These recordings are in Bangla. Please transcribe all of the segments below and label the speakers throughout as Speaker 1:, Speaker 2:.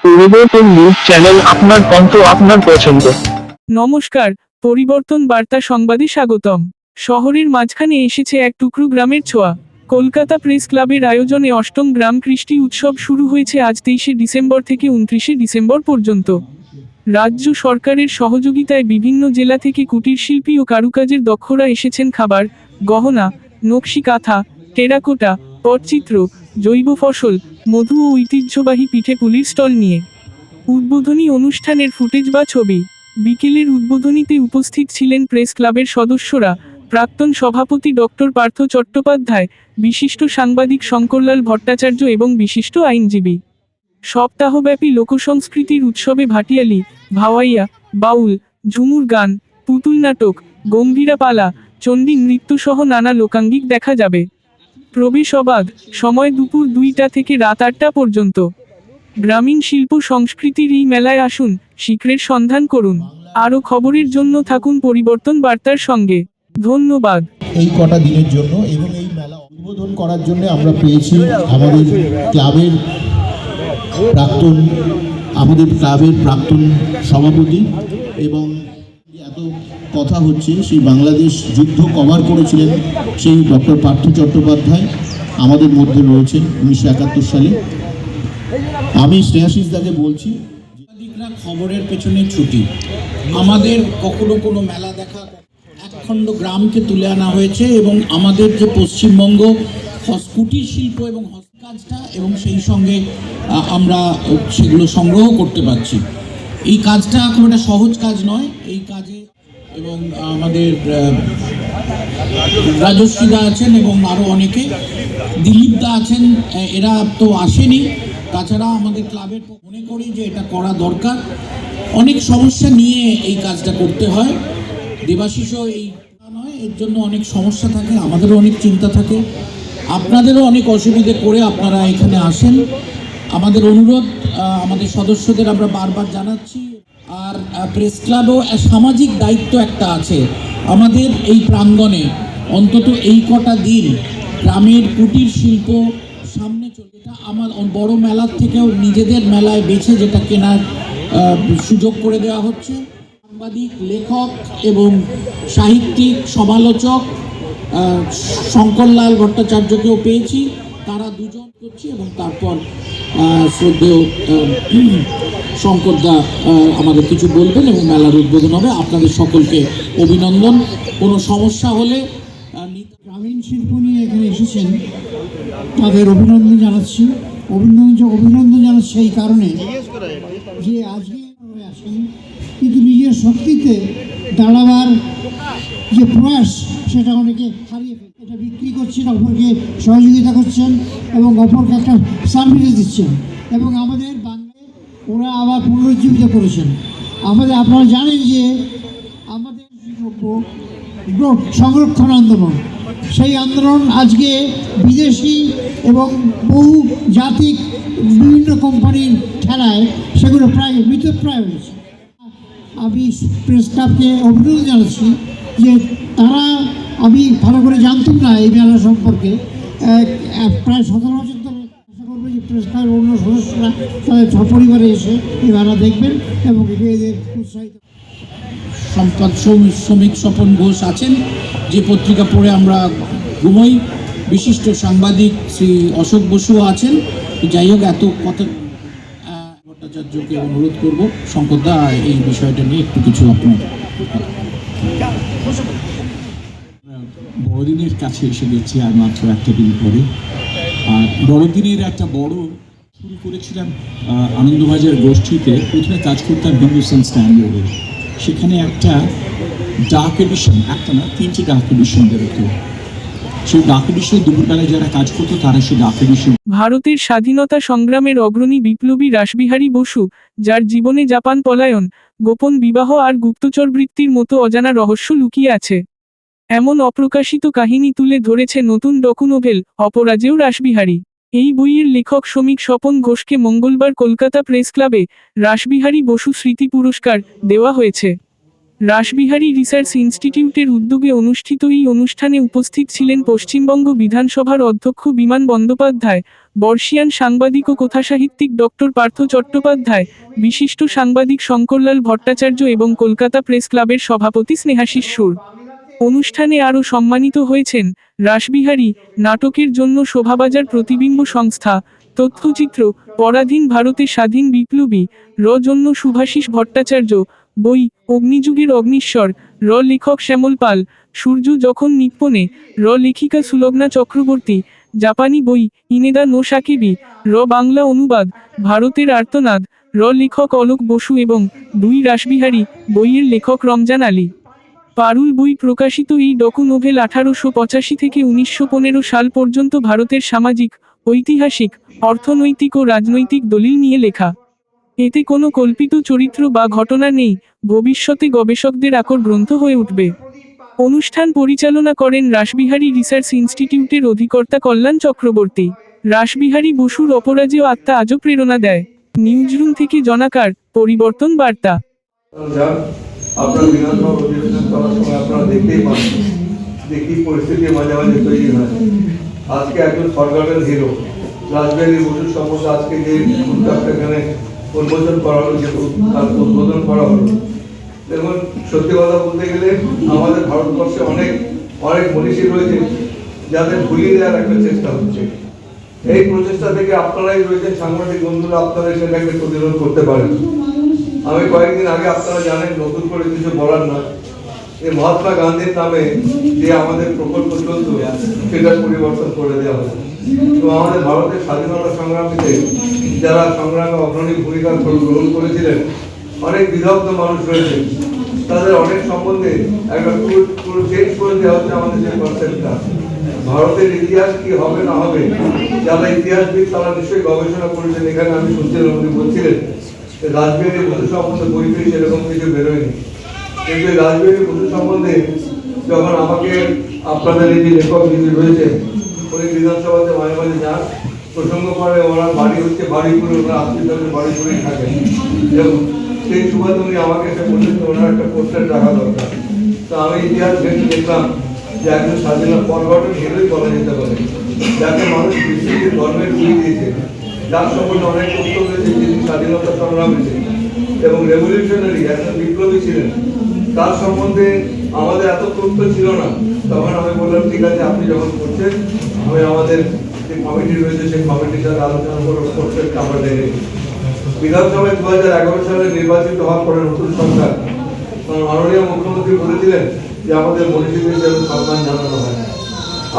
Speaker 1: পরিবর্তন নিউজ চ্যানেল আপনার কণ্ঠ, আপনার পছন্দ।
Speaker 2: নমস্কার, পরিবর্তন বার্তা সংবাদে স্বাগতম। শহরের মাঝখানে এসেছে এক টুকরো গ্রামের ছোঁয়া। কলকাতা প্রেস ক্লাবের আয়োজনে অষ্টম গ্রাম কৃষ্টি উৎসব শুরু হয়েছে আজ তেইশে ডিসেম্বর থেকে উনত্রিশে ডিসেম্বর পর্যন্ত। রাজ্য সরকারের সহযোগিতায় বিভিন্ন জেলা থেকে কুটির শিল্পী ও কারুকাজের দক্ষরা এসেছেন খাবার, গহনা, নকশি কাঁথা, টেরাকোটা, পটচিত্র জৈব ফসল, মধু ও ঐতিহ্যবাহী পিঠে পুলির স্টল নিয়ে। উদ্বোধনী অনুষ্ঠানের ফুটেজ বা ছবি। বিকেলের উদ্বোধনীতে উপস্থিত ছিলেন প্রেস ক্লাবের সদস্যরা। প্রাক্তন সভাপতি ডক্টর পার্থ চট্টোপাধ্যায়, বিশিষ্ট সাংবাদিক শঙ্করলাল ভট্টাচার্য এবং বিশিষ্ট আইনজীবী। সপ্তাহব্যাপী লোকসংস্কৃতির উৎসবে ভাটিয়ালি, ভাওয়াইয়া, বাউল, ঝুমুর গান, পুতুল নাটক, গম্ভীরা পালা, চণ্ডী নৃত্যসহ নানা লোকাঙ্গিক দেখা যাবে। প্রবেশ অবাধ সময় দুপুর দুইটা থেকে রাত আটটা পর্যন্ত। গ্রামীণ শিল্প সংস্কৃতির এই মেলায় আসুন, শিখরের সন্ধান করুন, আরও খবরের জন্য থাকুন পরিবর্তন বার্তার সঙ্গে। ধন্যবাদ।
Speaker 3: এই কটা দিনের জন্য এবং এই মেলা উদ্বোধন করার জন্য আমরা পেয়েছি আমাদের ক্লাবের প্রাক্তন, আমাদের ক্লাবের প্রাক্তন সভাপতি এবং এত কথা হচ্ছে, সেই বাংলাদেশ যুদ্ধ কভার করেছিলেন সেই ডক্টর পার্থ চট্টোপাধ্যায়, আমাদের মধ্যে রয়েছেন উনিশশো একাত্তর সালে। আমি স্নেহাশিস দাকে বলছি
Speaker 4: খবরের পেছনে ছুটি। আমাদের কখনো কোনো মেলা দেখা, একখণ্ড গ্রামকে তুলে আনা হয়েছে এবং আমাদের যে পশ্চিমবঙ্গ কুটির শিল্প এবং হস্তকাজটা এবং সেই সঙ্গে আমরা সেগুলো সংগ্রহ করতে পারছি। এই কাজটা খুব একটা সহজ কাজ নয়, এই কাজে এবং আমাদের রাজস্বীদা আছেন এবং আরও অনেকে। দিলীপদা আছেন এরা তো আসেনি। তাছাড়া আমাদের ক্লাবের মনে করি যে এটা করা দরকার। অনেক সমস্যা নিয়ে এই কাজটা করতে হয়। দেবাশিসও এই নয়, এর জন্য অনেক সমস্যা থাকে, আমাদেরও অনেক চিন্তা থাকে। আপনাদেরও অনেক অসুবিধে করে আপনারা এখানে আসেন। আমাদের অনুরোধ আমাদের সদস্যদের আমরা বারবার জানাচ্ছি। আর প্রেস ক্লাবও সামাজিক দায়িত্ব একটা আছে আমাদের এই প্রাঙ্গণে। অন্তত এই কটা দিন গ্রামের কুটির শিল্প সামনে চলে এটা আমার বড় মেলার থেকেও নিজেদের মেলায় বেছে যেটা কেনার সুযোগ করে দেওয়া হচ্ছে। সাংবাদিক, লেখক এবং সাহিত্যিক, সমালোচক শঙ্করলাল ভট্টাচার্যকেও পেয়েছি। তারা দুজন করছি এবং তারপর শ্রদ্ধেয় শঙ্করদা আমাদের কিছু বলবেন এবং মেলার উদ্বোধন হবে। আপনাদের সকলকে অভিনন্দন। কোনো সমস্যা হলে
Speaker 5: গ্রামীণ শিল্প নিয়ে এখানে এসেছেন। তাদের অভিনন্দন জানাচ্ছি। অভিনন্দন অভিনন্দন জানাচ্ছি এই কারণে যে আজকে আসেন। কিন্তু নিজের শক্তিতে দাঁড়াবার যে প্রয়াস, সেটা অনেকে হারিয়ে ফেলে। এটা বিক্রি করছেন, অপরকে সহযোগিতা করছেন এবং অপরকে একটা সার্ভিস দিচ্ছেন। এবং আমাদের ওরা আবার পুনরুজ্জীবিত করেছেন। আমাদের আপনারা জানেন যে আমাদের সংরক্ষণ আন্দোলন। সেই আন্দোলন আজকে বিদেশি এবং বহু জাতিক বিভিন্ন কোম্পানির ঠেলায় সেগুলো প্রায় মৃতপ্রায় হয়েছে। আমি প্রেস ক্লাবকে অভিনন্দন জানাচ্ছি যে তারা, আমি ভালো করে জানতাম না এই মেলা সম্পর্কে। প্রায় সতেরো বছর অন্য সদস্যরা তাদের সপরিবারে এসে এই দেখবেন এবং এদের উৎসাহিত
Speaker 4: সম্পাদ শ্রমিক স্বপন ঘোষ আছেন। যে পত্রিকা পড়ে আমরা ঘুমোই। বিশিষ্ট সাংবাদিক শ্রী অশোক বসুও আছেন। যাই হোক, এত কথা ভট্টাচার্যকে অনুরোধ করব। শঙ্করদা, এই বিষয়টা নিয়ে একটু কিছু আপনার
Speaker 6: বড়দিনের কাছে এসে গেছি আর মাত্র একটা দিন পরে। আর বড়দিনের একটা বড় শুরু করেছিলাম আনন্দবাজার গোষ্ঠীতে। প্রথমে কাজ করতাম হিন্দুস্তান স্ট্যান্ডার্ডে সেখানে একটা ডাক এডিশন, একটা না, তিনটে ডাক এডিশন বেরোতো সেই ডাক এডিশন দুপুরবেলায় যারা কাজ করতো তারা সেই ডাক এডিশন।
Speaker 2: ভারতের স্বাধীনতা সংগ্রামের অগ্রণী বিপ্লবী রাসবিহারী বসু, যার জীবনে জাপান পলায়ন, গোপন বিবাহ আর গুপ্তচর বৃত্তির মতো অজানা রহস্য লুকিয়ে আছে। এমন অপ্রকাশিত কাহিনী তুলে ধরেছে নতুন ডকুনোভেল অপরাজেও রাসবিহারী। এই বইয়ের লেখক শ্রমিক স্বপন ঘোষকে মঙ্গলবার কলকাতা প্রেস ক্লাবে রাসবিহারী বসু স্মৃতি পুরস্কার দেওয়া হয়েছে। রাসবিহারী রিসার্চ ইনস্টিটিউটের উদ্যোগে অনুষ্ঠিত এই অনুষ্ঠানে উপস্থিত ছিলেন পশ্চিমবঙ্গ বিধানসভার অধ্যক্ষ বিমান বন্দ্যোপাধ্যায়, বর্ষিয়ান সাংবাদিক ও কথাসাহিত্যিক ডক্টর পার্থ চট্টোপাধ্যায়, বিশিষ্ট সাংবাদিক শঙ্করলাল ভট্টাচার্য এবং কলকাতা প্রেস ক্লাবের সভাপতি স্নেহাশিস সুর। অনুষ্ঠানে আরও সম্মানিত হয়েছেন রাসবিহারী, নাটকের জন্য শোভাবাজার প্রতিবিম্ব সংস্থা, তথ্যচিত্র, পরাধীন ভারতে স্বাধীন বিপ্লবী, র জন্য সুভাষিস ভট্টাচার্য, বই, অগ্নিযুগের অগ্নিশ্বর, র লেখক শ্যামল পাল, সূর্য যখন নিপ্পনে র লেখিকা সুলগ্না চক্রবর্তী, জাপানি বই, ইনেদা নো সাকিবি র বাংলা অনুবাদ, ভারতের আর্তনাদ, র লেখক অলোক বসু এবং দুই রাসবিহারী, বইয়ের লেখক রমজান আলী। পারুল বই প্রকাশিত এই ডকু নোভেল আঠারোশো পঁচাশি থেকে উনিশশো পনেরো সাল পর্যন্ত ভারতের সামাজিক, ঐতিহাসিক, অর্থনৈতিক ও রাজনৈতিক দলিল নিয়ে লেখা। এতে কোনো কল্পিত চরিত্র বা ঘটনা নেই, ভবিষ্যতে গবেষকদের আকর গ্রন্থ হয়ে উঠবে। অনুষ্ঠান পরিচালনা করেন রাসবিহারী রিসার্চ ইনস্টিটিউটের অধিকর্তা কল্যাণ চক্রবর্তী। রাসবিহারী বসুর অপরাজেয় আত্মা আজও প্রেরণা দেয়। নিউজরুম থেকে জনাকার, পরিবর্তন বার্তা।
Speaker 7: আপনার বিধানসভা অধিবেশন করার সময় আপনারা দেখতেই পান যে কি পরিস্থিতি মাঝে মাঝে তৈরি হয়। আজকে একজন ফরগটেন হিরো রাজবাড়ি বসুর সম্বন্ধে আজকে যে উদ্যোগটা এখানে উন্মোচন করা হলো, যে উদ্বোধন করা হলো। দেখুন, সত্যি কথা বলতে গেলে আমাদের ভারতবর্ষে অনেক অনেক মনীষী রয়েছে যাদের ভুলিয়ে দেওয়ার একটা চেষ্টা হচ্ছে। এই প্রচেষ্টা থেকে আপনারাই রয়েছেন সাংবাদিক বন্ধুরা আপনারা সেটাকে প্রতিরোধ করতে পারেন। আমি কয়েকদিন আগে আপনারা জানেন, নতুন করে কিছু বলার না। এই মহাত্মা গান্ধীর নামে যে আমাদের প্রকল্প চলত সেটা পরিবর্তন করে দেওয়া হবে তো আমাদের ভারতের স্বাধীনতা সংগ্রামীতে যারা সংগ্রামে অগ্রণী ভূমিকা গ্রহণ করেছিলেন, অনেক বিদগ্ধ মানুষ রয়েছে। তাদের অনেক সম্বন্ধে একটা চেঞ্জ করে দেওয়া হচ্ছে আমাদের যে কনসেপ্টটা ভারতের ইতিহাস কি হবে না হবে, যারা ইতিহাসবিদ তারা নিশ্চয়ই গবেষণা করেছেন, এখানে আমি শুনছিলাম বলছিলেন। রাজবিহারী বসু সম্বন্ধে বইতে সেরকম কিছু বেরোয়নি। কিন্তু রাজবিহারী বসু সম্বন্ধে যখন আমাকে আপনাদের এই যে লেখক যিনি রয়েছে, উনি বিধানসভাতে মাঝে মাঝে যান, প্রসঙ্গ করে ওনার বাড়ি হচ্ছে বাড়িপুরে ওনার আত্মীয় বাড়িপুরেই থাকেন সেই সময় উনি আমাকে এসে বললেন ওনার একটা পোস্টার রাখা দরকার। তো আমি ইতিহাস ঘেটে দেখলাম যে একজন স্বাধীনতা পরগঠন হিরোই বলা যেতে পারে, যাকে মানুষ বিশ্বজিৎ ধর্মের গুলি দিয়েছে। যার সম্বন্ধে অনেক তথ্য রয়েছে স্বাধীনতা সংগ্রামী ছিলেন এবং রেভলিউশনারি একজন বিপ্লবী ছিলেন। তার সম্বন্ধে আমাদের এত তথ্য ছিল না। তখন আমি বললাম, ঠিক আছে, আপনি যখন করছেন, আমি আমাদের যে কমিটি রয়েছে, সেই কমিটির সাথে আলোচনা করে করছেন আমরা ডেকে বিধানসভায় দু হাজার এগারো সালে নির্বাচিত হওয়ার পরে নতুন সরকার মাননীয় মুখ্যমন্ত্রী বলেছিলেন যে, আমাদের মনীষীদের যেন সম্মান জানানো হয়।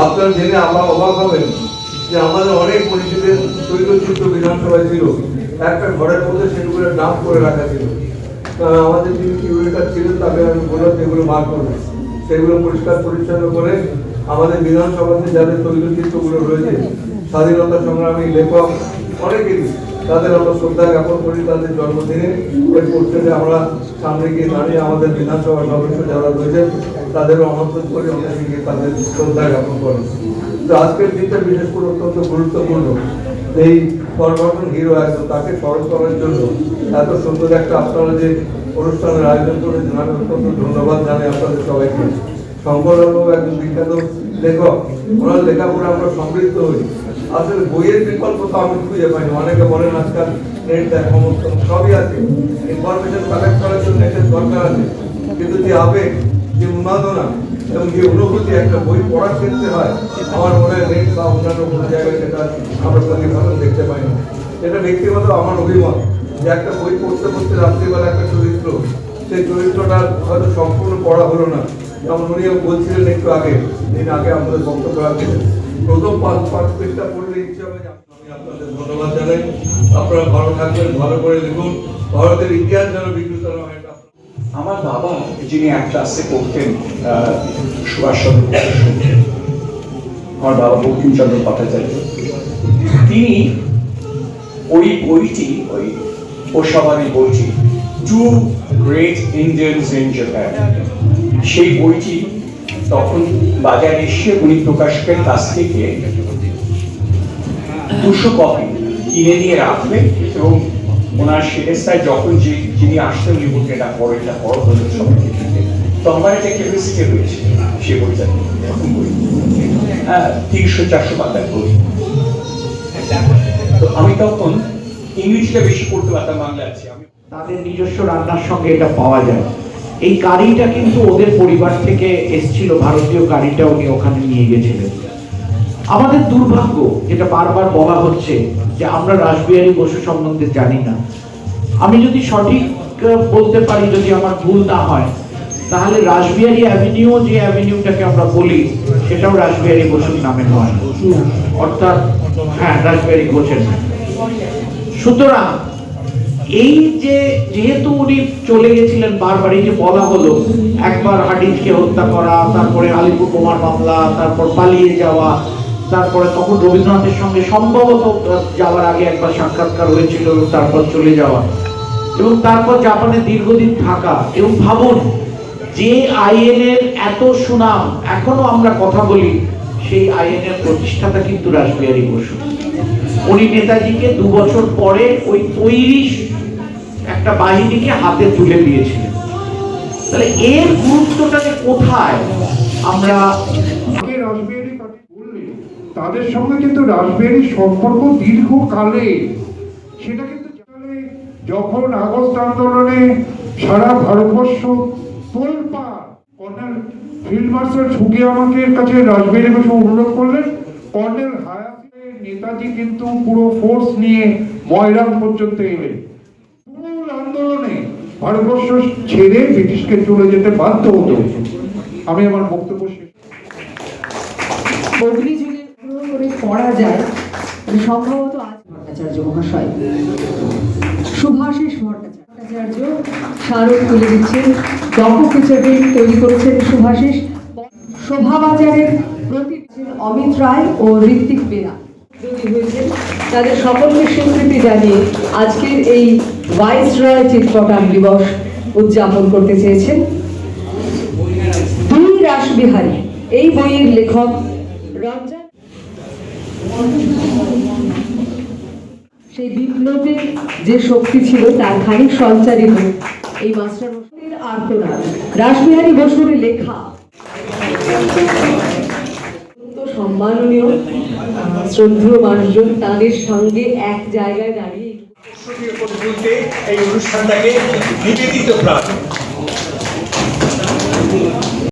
Speaker 7: আপনারা জেনে আবার অবাক হবেন যে, আমাদের অনেক মনীষীদের তৈলচিত্র বিধানসভায় ছিল একটা ঘরের মধ্যে সেগুলোর নাম করে রাখা ছিল। আমাদের যিনি কিউরেটার ছিলেন, তাকে আমি বললাম যেগুলো বার করবে সেগুলো পরিষ্কার পরিচ্ছন্ন করে আমাদের বিধানসভাতে যাদের তৈলচিত্রগুলো রয়েছে, স্বাধীনতা সংগ্রামী লেখক অনেকেরই তাদের আমরা শ্রদ্ধা জ্ঞাপন করি তাদের জন্মদিনে। ওই পোস্টারে আমরা সামনে গিয়ে দাঁড়িয়ে আমাদের বিধানসভার সদস্য যারা রয়েছেন, তাদেরও আমন্ত্রণ করি অনেকে গিয়ে তাদের শ্রদ্ধা জ্ঞাপন করেন তো আজকের দিনটা বিশেষ করে অত্যন্ত গুরুত্বপূর্ণ। এই পরবর্তন হিরো একজন তাকে স্মরণ করার জন্য এত সুন্দর একটা আপনারা যে অনুষ্ঠানের আয়োজন করেছেন আমি অত্যন্ত ধন্যবাদ জানাই আপনাদের সবাইকে। শঙ্করবাবু একজন বিখ্যাত লেখক, ওনার লেখাপড়ে আমরা সমৃদ্ধ হই। আসলে বইয়ের বিকল্প তো আমি খুঁজে পাইনি, অনেকে বলেন আজকাল নেট দেখ, সমস্ত সবই আছে। ইনফরমেশন কালেক্ট করার জন্য নেটের দরকার আছে। কিন্তু যে আবেগ, যে উন্মাদনা এবং যে অনুভূতি একটা বই পড়ার ক্ষেত্রে হয়। আমার মনে হয় নেট বা অন্যান্য কোনো জায়গায় সেটা আমরা প্রতিফলন দেখতে পাই না। এটা ব্যক্তিগত আমার অভিমত যে একটা বই পড়তে পড়তে রাত্রিবেলা একটা চরিত্র, সেই চরিত্রটা হয়তো সম্পূর্ণ পড়া হলো না। যেমন উনিও বলছিলেন একটু আগে, দিন আগে আমাদের বক্তব্য রাখছিলেন প্রথম পাঁচ পাঁচ পেজটা পড়লে ইচ্ছে হবে আমি আপনাদের ধন্যবাদ জানাই। আপনারা ভালো থাকবেন, ভালো করে লিখুন। ভারতের ইতিহাস যেন বিকৃত না হয়
Speaker 8: আমার বাবা, যিনি এক ক্লাসে পড়তেন সুভাষচন্দ্র আমার বাবা বঙ্কিমচন্দ্র ভট্টাচার্য, তিনি ওই বইটি, ওই ওসামারি বইটি two great Indians in Japan সেই বইটি তখন বাজারে এসে উনি প্রকাশকের কাছ থেকে দুশো কপি কিনে নিয়ে রাখবেন এবং ওনার শিরেস্তায় যখন যে যিনি আসতেন উনি বলতেন এটা পড়ো এটা পড়ো হলো সবাইকে তো আমার একটা ক্যাপাসিটি রয়েছে সে বইটা এরকম বই হ্যাঁ তিনশো, চারশো পাতার বই তো আমি তখন ইংলিশটা বেশি পড়তে পারতাম, বাংলা আছে। আমি
Speaker 9: তাদের নিজস্ব রান্নার সঙ্গে এটা পাওয়া যায়। এই গাড়িটা কিন্তু ওদের পরিবার থেকে এসছিল, ভারতীয় কারিটা উনি ওখানে নিয়ে গেছিলেন। আমাদের দুর্ভাগ্য যেটা বারবার বলা হচ্ছে যে আমরা রাসবিহারী বসু সম্বন্ধে জানি না আমি যদি সঠিক বলতে পারি যদি আমার ভুল না হয়, তাহলে রাসবিহারী অ্যাভিনিউ, যে অ্যাভিনিউটাকে আমরা বলি, সেটাও রাসবিহারী বসুর নামে নয় অর্থাৎ হ্যাঁ রাসবিহারী ঘোষের। সুতরাং, এই যে যেহেতু উনি চলে গেছিলেন বারবার, এই যে বলা হলো, একবার হাডিজকে হত্যা করা, তারপরে আলিপুর বোমার মামলা, তারপর পালিয়ে যাওয়া তারপরে তখন রবীন্দ্রনাথের সঙ্গে সম্ভবত যাওয়ার আগে একবার সাক্ষাৎকার হয়েছিল তারপর চলে যাওয়া। এবং তারপর জাপানে দীর্ঘদিন থাকা এবং ভাবুন, যে আইএনের এত সুনাম, এখনও আমরা কথা বলি, সেই আইএনের প্রতিষ্ঠাতা কিন্তু রাসবিহারী বসু। উনি নেতাজিকে দু বছর পরে ওই তৈরি একটা বাহিনীকে হাতে তুলে দিয়েছিলেন। তাহলে এর গুরুত্বটা কোথায়, আমরা
Speaker 10: আগে রাসবিহারী কথা বললে তাদের সঙ্গে কিন্তু রাসবিহারীর সম্পর্ক দীর্ঘকালে। সেটা কিন্তু যখন আগস্ট আন্দোলনে সারা ভারতবর্ষ তোলপা কর্নেল ফিল্ড মার্শাল কাছে অনুরোধ করলেন। কর্নেল নেতাজি কিন্তু পুরো ফোর্স নিয়ে ময়রাম পর্যন্ত এলেন। আন্দোলনে ভারতবর্ষ ছেড়ে ব্রিটিশকে চলে যেতে বাধ্য হতো। আমি আমার বক্তব্য শেষ
Speaker 11: পড়া যায় সম্ভবত আজ ভট্টাচার্য মহাশয়। ভট্টাচার্য স্মারক তুলে দিচ্ছেন ডক্টর টিচারদের তৈরি করেছেন শোভাবাজারের প্রতি অমিত রায় ও ঋত্বিক বেরা তাদের সকলকে স্বীকৃতি জানিয়ে আজকের এই ভাইস রয় চিত্রকার দিবস উদযাপন করতে চেয়েছেন। দুই রাসবিহারী, এই বইয়ের লেখক রঞ্জন সেই বিপ্লবের যে শক্তি ছিল, তার খানিক সঞ্চারিত এই মাস্টার মশাইয়ের আর্তনাদ। রাসবিহারী বসুর লেখা। সম্মাননীয় শ্রদ্ধেয় মানুষজন তাদের সঙ্গে এক জায়গায় দাঁড়িয়ে
Speaker 8: এই অনুষ্ঠানটাকে নিবেদিত প্রাণ।